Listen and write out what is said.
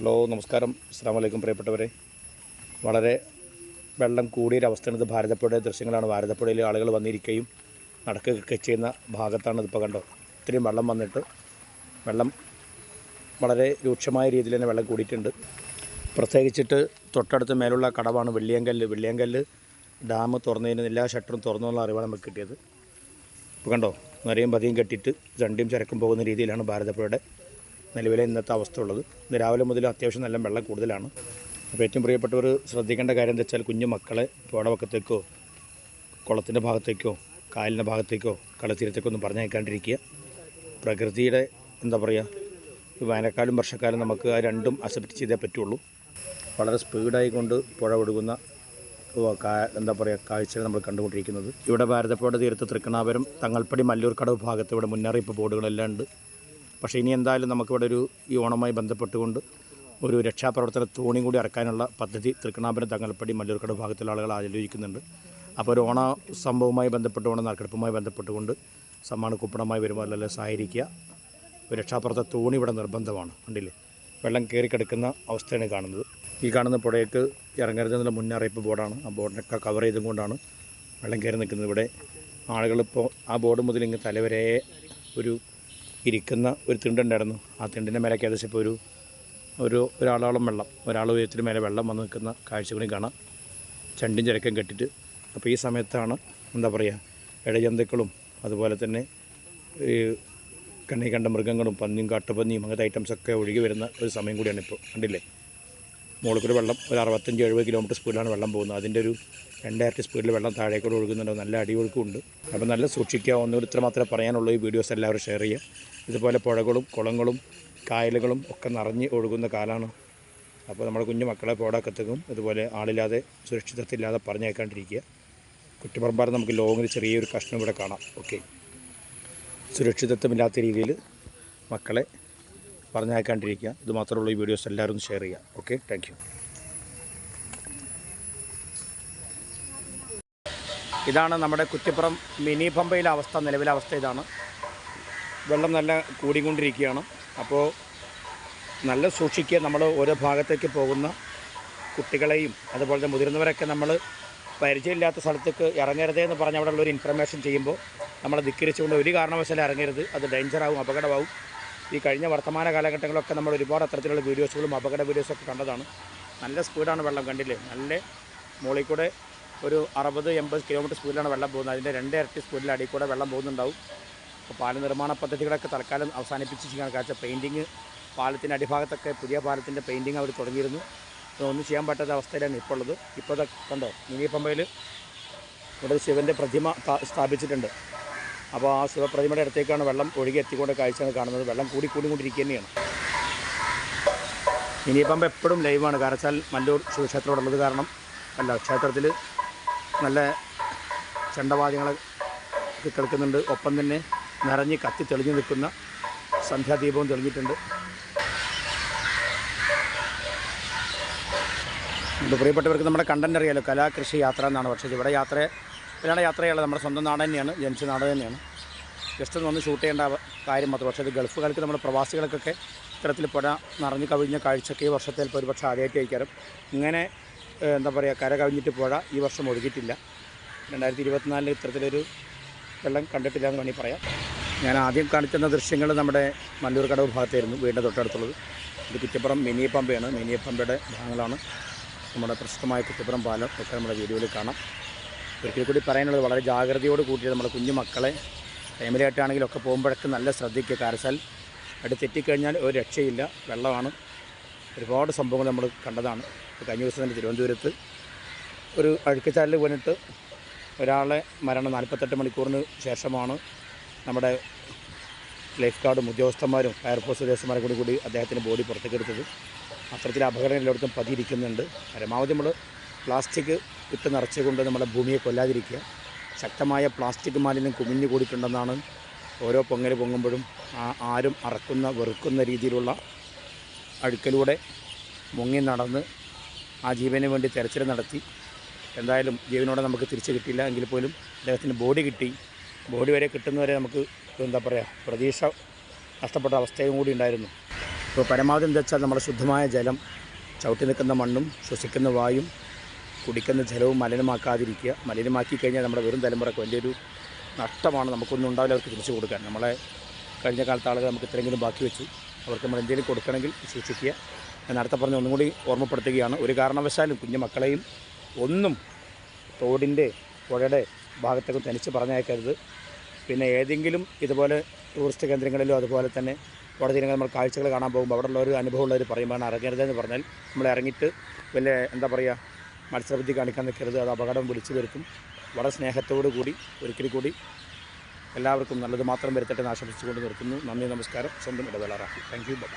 Hello നമസ്കാരം. അസ്സാമലൈക്കും പ്രിയപ്പെട്ടവരെ. വളരെ വെള്ളം കൂടിയൊരവസ്ഥയാണ് ഇത്. ഭാരതപ്പുഴയുടെ ദൃശ്യങ്ങളാണ്. ഭാരതപ്പുഴയിൽ ആളുകൾ വന്നിരിക്കുകയും നടക്കുകയൊക്കെ ചെയ്യുന്ന ഭാഗത്താണ് ഇതിപ്പോൾ കണ്ടോ. ഇത്രയും വെള്ളം വന്നിട്ട് വെള്ളം വളരെ രൂക്ഷമായ രീതിയിൽ തന്നെ വെള്ളം കൂടിയിട്ടുണ്ട്. പ്രത്യേകിച്ചിട്ട് തൊട്ടടുത്ത് മേലുള്ള കടവാണ് വെള്ളിയങ്കല്ല്. വെള്ളിയങ്കല്ല് ഡാം തുറന്നതിന് എല്ലാ ഷട്ടറും തുറന്നു എന്നുള്ള അറിവാണ് നമുക്ക് കിട്ടിയത്. ഇപ്പോൾ കണ്ടോ നിറയും പതിയും കെട്ടിയിട്ട് രണ്ടിയും ചരക്കും പോകുന്ന രീതിയിലാണ് ഭാരതപ്പുഴയുടെ നിലവിലെ ഇന്നത്തെ അവസ്ഥ ഉള്ളത് ഇന്ന് രാവിലെ മുതൽ അത്യാവശ്യം നല്ല വെള്ളം കൂടുതലാണ്. അപ്പോൾ ഏറ്റവും പ്രിയപ്പെട്ടവർ ശ്രദ്ധിക്കേണ്ട കാര്യം എന്താ വെച്ചാൽ കുഞ്ഞു മക്കളെ പുഴവക്കത്തേക്കോ കുളത്തിന്റെ ഭാഗത്തേക്കോ കായലിന്റെ ഭാഗത്തേക്കോ കളത്തീരത്തേക്കോ ഒന്നും പറഞ്ഞയക്കാണ്ടിരിക്കുക. പ്രകൃതിയുടെ എന്താ പറയുക വേനൽക്കാലം വർഷക്കാലം നമുക്ക് ആ രണ്ടും അക്സെപ്റ്റ് ചെയ്തേ പറ്റുള്ളൂ. വളരെ സ്പീഡായി കൊണ്ട് പുഴ ഒഴുകുന്ന എന്താ പറയുക കാഴ്ചകൾ നമ്മൾ കണ്ടുകൊണ്ടിരിക്കുന്നത്. ഇവിടെ ഭാരതപ്പുഴ തീരത്ത് തൃക്കണാപുരം തങ്ങൾപ്പടി മല്ലൂർക്കടവ് ഭാഗത്ത് ഇവിടെ മുന്നറിയിപ്പ് ബോർഡുകളെല്ലാം ഉണ്ട്. പക്ഷേ ഇനി എന്തായാലും നമുക്കിവിടെ ഒരു ഈ ഓണവുമായി ബന്ധപ്പെട്ടുകൊണ്ട് ഒരു രക്ഷാപ്രവർത്തന തോണിയും കൂടി ഇറക്കാനുള്ള പദ്ധതി തൃക്കണാപുരം തങ്ങൽപ്പടി മല്ലൂർക്കട ഭാഗത്തുള്ള ആളുകൾ ആലോചിക്കുന്നുണ്ട്. അപ്പോൾ ഒരു ഓണ സംഭവവുമായി ബന്ധപ്പെട്ട് ഓണ നറുക്കെടുപ്പുമായി ബന്ധപ്പെട്ടുകൊണ്ട് സമ്മാന കുപ്പണമായി വരുമ്പോൾ അല്ലെങ്കിൽ സഹായിക്കുക. ഒരു രക്ഷാപ്രവർത്തന തോണി ഇവിടെ നിർബന്ധമാണ്. കണ്ടില്ലേ? വെള്ളം കയറി കിടക്കുന്ന അവസ്ഥയാണ് കാണുന്നത്. ഈ കാണുന്ന പുഴയ്ക്ക് ഇറങ്ങരുതെന്നുള്ള മുന്നറിയിപ്പ് ബോർഡാണ്. ആ ബോർഡിനൊക്കെ കവർ ചെയ്തും കൊണ്ടാണ് വെള്ളം കയറി നിൽക്കുന്നത് ഇവിടെ. ആളുകളിപ്പോൾ ആ ബോർഡ് മുതൽ ഇങ്ങ് തലവരെ ഒരു ഇരിക്കുന്ന ഒരു തിണ്ടുണ്ടായിരുന്നു ആ തിണ്ടിന്റെ മേലേക്ക് ഏകദേശം ഇപ്പോൾ ഒരു ഒരു ഒരാളോളം വെള്ളം ഒരാൾ ഉയരത്തിന് മേലെ വെള്ളം വന്ന് നിൽക്കുന്ന കാഴ്ചകളും കാണാം. ചണ്ടും ചിരക്കും കെട്ടിട്ട് അപ്പോൾ ഈ സമയത്താണ് എന്താ പറയുക ഇടജന്തുക്കളും അതുപോലെ തന്നെ ഈ കണ്ണി കണ്ട മൃഗങ്ങളും പന്നിയും കാട്ടുപന്നിയും അങ്ങനത്തെ ഐറ്റംസൊക്കെ ഒഴുകി വരുന്ന ഒരു സമയം കൂടിയാണ് ഇപ്പോൾ കണ്ടില്ലേ? മുകളിൽ വെള്ളം ഒരു അറുപത്തഞ്ച് എഴുപത് കിലോമീറ്റർ സ്പീഡിലാണ് വെള്ളം പോകുന്നത്. അതിന്റെ ഒരു രണ്ടായിരത്തി സ്പീഡിൽ വെള്ളം താഴേക്കൂടെ ഒഴുകുന്നുണ്ട്. നല്ല അടിയൊഴുക്കുണ്ട്. അപ്പോൾ നല്ല സൂക്ഷിക്കുക ഒന്നും ഇത്ര മാത്രമേ പറയാനുള്ളൂ ഈ വീഡിയോസ് എല്ലാവരും ഷെയർ ചെയ്യുക. ഇതുപോലെ പുഴകളും കുളങ്ങളും കായലുകളും ഒക്കെ നിറഞ്ഞ് ഒഴുകുന്ന കാലമാണ് അപ്പോൾ നമ്മുടെ കുഞ്ഞു മക്കളെ പോടാക്കത്തേക്കും ഇതുപോലെ ആളില്ലാതെ സുരക്ഷിതത്തില്ലാതെ പറഞ്ഞേക്കാണ്ടിരിക്കുക കുറ്റിപ്പറമ്പാറ് നമുക്ക് ലോങ്ങിൽ ചെറിയൊരു കഷ്ണം ഇവിടെ കാണാം. ഓക്കെ സുരക്ഷിതത്വമില്ലാത്ത രീതിയിൽ മക്കളെ പറഞ്ഞയക്കാണ്ടിരിക്കുക. ഇത് മാത്രമുള്ള ഈ വീഡിയോസ് എല്ലാവരും ഒന്ന് ഷെയർ ചെയ്യുക. ഓക്കെ താങ്ക് ഇതാണ് നമ്മുടെ കുറ്റിപ്പുറം മിനി പമ്പയിലെ അവസ്ഥ നിലവിലെ അവസ്ഥ ഇതാണ്. വെള്ളം നല്ല കൂടിക്കൊണ്ടിരിക്കുകയാണ്. അപ്പോൾ നല്ല സൂക്ഷിക്കുക. നമ്മൾ ഓരോ ഭാഗത്തേക്ക് പോകുന്ന കുട്ടികളെയും അതുപോലെ തന്നെ മുതിർന്നവരൊക്കെ നമ്മൾ പരിചയമില്ലാത്ത സ്ഥലത്തേക്ക് ഇറങ്ങരുതേ എന്ന് പറഞ്ഞ് അവിടെ ഉള്ളൊരു ഇൻഫർമേഷൻ ചെയ്യുമ്പോൾ നമ്മളെ ധിക്കരിച്ചുകൊണ്ട് ഒരു കാരണവശാലും ഇറങ്ങരുത്. അത് ഡേഞ്ചറാവും അപകടമാവും. ഈ കഴിഞ്ഞ വർത്തമാന കാലഘട്ടങ്ങളൊക്കെ നമ്മൾ ഒരുപാട് അത്തരത്തിലുള്ള വീഡിയോസുകളും അപകട വീഡിയോസൊക്കെ കണ്ടതാണ്. നല്ല സ്പീഡാണ് വെള്ളം കണ്ടില്ലേ? നല്ല മുകളിൽ കൂടെ ഒരു അറുപത് എൺപത് കിലോമീറ്റർ സ്പീഡിലാണ് വെള്ളം പോകുന്നത്. അതിന്റെ രണ്ട് ഇരട്ടി സ്പീഡിൽ അടിയിൽ കൂടെ വെള്ളം പോകുന്നുണ്ടാവും. അപ്പോൾ പാല നിർമ്മാണ പദ്ധതികളൊക്കെ തൽക്കാലം അവസാനിപ്പിച്ച് ചെയ്യാൻ കാഴ്ച പെയിന്റിങ് പാലത്തിന്റെ അടിഭാഗത്തൊക്കെ പുതിയ പാലത്തിന്റെ പെയിന്റിങ് അവർ തുടങ്ങിയിരുന്നു. അതൊന്നും ചെയ്യാൻ പറ്റാത്ത അവസ്ഥയിലാണ് ഇപ്പോൾ ഉള്ളത്. ഇപ്പോൾ കണ്ടോ? മിനി പമ്പയിൽ ഇവിടെ ശിവന്റെ പ്രതിമ സ്ഥാപിച്ചിട്ടുണ്ട്. അപ്പോൾ ആ ശിവപ്രതിമയുടെ അടുത്തേക്കാണ് വെള്ളം ഒഴുകി എത്തിക്കൊണ്ട് കാഴ്ചയാണ് കാണുന്നത്. വെള്ളം കൂടി കൂടി ഇനിയിപ്പം എപ്പോഴും ലൈവാണ് കാരച്ചാൽ മല്ലൂർ ശിവക്ഷേത്രം ഇവിടെ ഉള്ളത് കാരണം അല്ല ക്ഷേത്രത്തിൽ നല്ല ചണ്ടവാദ്യങ്ങൾ കേൾക്കുന്നുണ്ട്. ഒപ്പം തന്നെ നിറഞ്ഞ് കത്തി തെളിഞ്ഞു നിൽക്കുന്ന സന്ധ്യാദീപവും തെളിഞ്ഞിട്ടുണ്ട്. പ്രിയപ്പെട്ടവർക്ക് നമ്മുടെ കണ്ടന്റ് അറിയാലോ. കലാകൃഷി യാത്ര എന്നാണ്. പക്ഷേ ഇവിടെ യാത്ര ഇതിനാണ് യാത്ര ചെയ്യുള്ളത് നമ്മുടെ സ്വന്തം നാട് തന്നെയാണ് ജനിച്ച നാട് തന്നെയാണ്. ജസ്റ്റ് ഒന്ന് ഷൂട്ട് ചെയ്യേണ്ട കാര്യം മാത്രം. പക്ഷേ ഇത് കാലത്ത് നമ്മുടെ പ്രവാസികൾക്കൊക്കെ ഇത്തരത്തിൽ പുഴ നിറഞ്ഞു കവിഞ്ഞ കാഴ്ചയ്ക്ക് ഈ വർഷത്തിൽ ഇപ്പോൾ ഒരുപക്ഷെ ആദ്യമായിട്ട് അയക്കാറും ഇങ്ങനെ എന്താ പറയുക കര കവിഞ്ഞിട്ട് പുഴ ഈ വർഷം ഒഴുകിയിട്ടില്ല. രണ്ടായിരത്തി ഇരുപത്തിനാലിൽ ഇത്തരത്തിലൊരു വെള്ളം കണ്ടിട്ടില്ല എന്ന് വേണമെങ്കിൽ പറയാം. ഞാൻ ആദ്യം കാണിച്ചിരുന്ന ദൃശ്യങ്ങൾ നമ്മുടെ മല്ലൂർ കടവ് ഭാഗത്തായിരുന്നു വീടിന്റെ തൊട്ടടുത്തുള്ളത്. ഇത് കുറ്റിപ്പുറം മിനി പമ്പയാണ്. മിനി പമ്പയുടെ ഭാഗങ്ങളാണ് നമ്മുടെ പ്രശസ്തമായ കുറ്റിപ്പുറം പാലം. ഒക്കെ നമ്മുടെ വീഡിയോയിൽ കാണാം. ഒരിക്കൽ കൂടി പറയാനുള്ളത് വളരെ ജാഗ്രതയോട് കൂട്ടിയിട്ട് നമ്മുടെ കുഞ്ഞു മക്കളെ ഫാമിലി ആയിട്ടാണെങ്കിലും ഒക്കെ പോകുമ്പോഴൊക്കെ നല്ല ശ്രദ്ധിക്കുക. കാരച്ചാൽ അവിടെ തെറ്റിക്കഴിഞ്ഞാൽ ഒരു രക്ഷയില്ല വെള്ളമാണ്. ഒരുപാട് സംഭവങ്ങൾ നമ്മൾ കണ്ടതാണ്. കഴിഞ്ഞ ദിവസം തന്നെ തിരുവനന്തപുരത്ത് ഒരു അഴുക്കച്ചാലിൽ വീണിട്ട് ഒരാളെ മരണം നാൽപ്പത്തെട്ട് മണിക്കൂറിന് ശേഷമാണ് നമ്മുടെ ലൈഫ് ഗാർഡും ഉദ്യോഗസ്ഥന്മാരും ഫയർഫോഴ്സ് ഉദ്യോഗസ്ഥന്മാരും കൂടി കൂടി അദ്ദേഹത്തിന്റെ ബോഡി പുറത്തേക്കെടുത്തത്. അത്തരത്തിൽ അപകടം എല്ലായിടത്തും പതിയിരിക്കുന്നുണ്ട്. പരമാവധി നമ്മൾ പ്ലാസ്റ്റിക് ഇട്ട് നിറച്ചുകൊണ്ട് നമ്മുടെ ഭൂമിയെ കൊല്ലാതിരിക്കുക. ശക്തമായ പ്ലാസ്റ്റിക് മാലിന്യം കുമിഞ്ഞു കൂടിയിട്ടുണ്ടെന്നാണ് ഓരോ പൊങ്ങൽ പൊങ്ങുമ്പോഴും ആരും അറക്കുന്ന വെറുക്കുന്ന രീതിയിലുള്ള അഴുക്കലൂടെ മുങ്ങി നടന്ന് ആ ജീവന് വേണ്ടി തെരച്ചിൽ നടത്തി. എന്തായാലും ജീവനോടെ നമുക്ക് തിരിച്ചു കിട്ടിയില്ല. എങ്കിൽ പോലും അദ്ദേഹത്തിന് ബോഡി കിട്ടി. ബോഡി വരെ കിട്ടുന്നവരെ നമുക്ക് എന്താ പറയുക പ്രതീക്ഷ നഷ്ടപ്പെട്ട അവസ്ഥയും കൂടി ഉണ്ടായിരുന്നു. ഇപ്പോൾ പരമാവധി എന്താ വെച്ചാൽ നമ്മുടെ ശുദ്ധമായ ജലം ചവിട്ടി നിൽക്കുന്ന മണ്ണും ശ്വസിക്കുന്ന വായും കുടിക്കുന്ന ജലവും മലിനമാക്കാതിരിക്കുക. മലിനമാക്കി കഴിഞ്ഞാൽ നമ്മുടെ വെറും തലമുറയ്ക്ക് വലിയൊരു നഷ്ടമാണ്. നമുക്കൊന്നും ഉണ്ടാവില്ല അവർക്ക് തിരിച്ചു കൊടുക്കാൻ. നമ്മളെ കഴിഞ്ഞ കാലത്ത് ആളുകൾ നമുക്ക് ഇത്രയെങ്കിലും ബാക്കി വെച്ചു. അവർക്ക് നമ്മൾ എന്തെങ്കിലും കൊടുക്കണമെങ്കിൽ സൂക്ഷിക്കുക. ഞാൻ നേരത്തെ പറഞ്ഞ ഒന്നും കൂടി ഓർമ്മപ്പെടുത്തുകയാണ്. ഒരു കാരണവശാലും കുഞ്ഞു മക്കളെയും ഒന്നും തോടിന്റെ പുഴയുടെ ഭാഗത്തേക്ക് തനിച്ച് പറഞ്ഞയക്കരുത്. പിന്നെ ഏതെങ്കിലും ഇതുപോലെ ടൂറിസ്റ്റ് കേന്ദ്രങ്ങളിലോ അതുപോലെ തന്നെ അവിടെ തീരങ്ങൾ നമ്മൾ കാഴ്ചകൾ കാണാൻ പോകുമ്പോൾ അവിടെ ഉള്ളൊരു അനുഭവമുള്ളവർ പറയുമ്പോൾ ഇറങ്ങരുതെന്ന് പറഞ്ഞാൽ നമ്മൾ ഇറങ്ങിയിട്ട് വലിയ എന്താ പറയുക മത്സരബുദ്ധി കാണിക്കാൻ നിൽക്കരുത്. അത് അപകടം വിളിച്ചു വരുത്തും. വളരെ സ്നേഹത്തോടു കൂടി ഒരിക്കൽ കൂടി എല്ലാവർക്കും നല്ലത് മാത്രം വരുത്തട്ടെ എന്ന് ആശംസിച്ചുകൊണ്ട് നിർത്തുന്നു. നന്ദി നമസ്കാരം. സ്വന്തം ഇടവേള റാഫി. Thank you by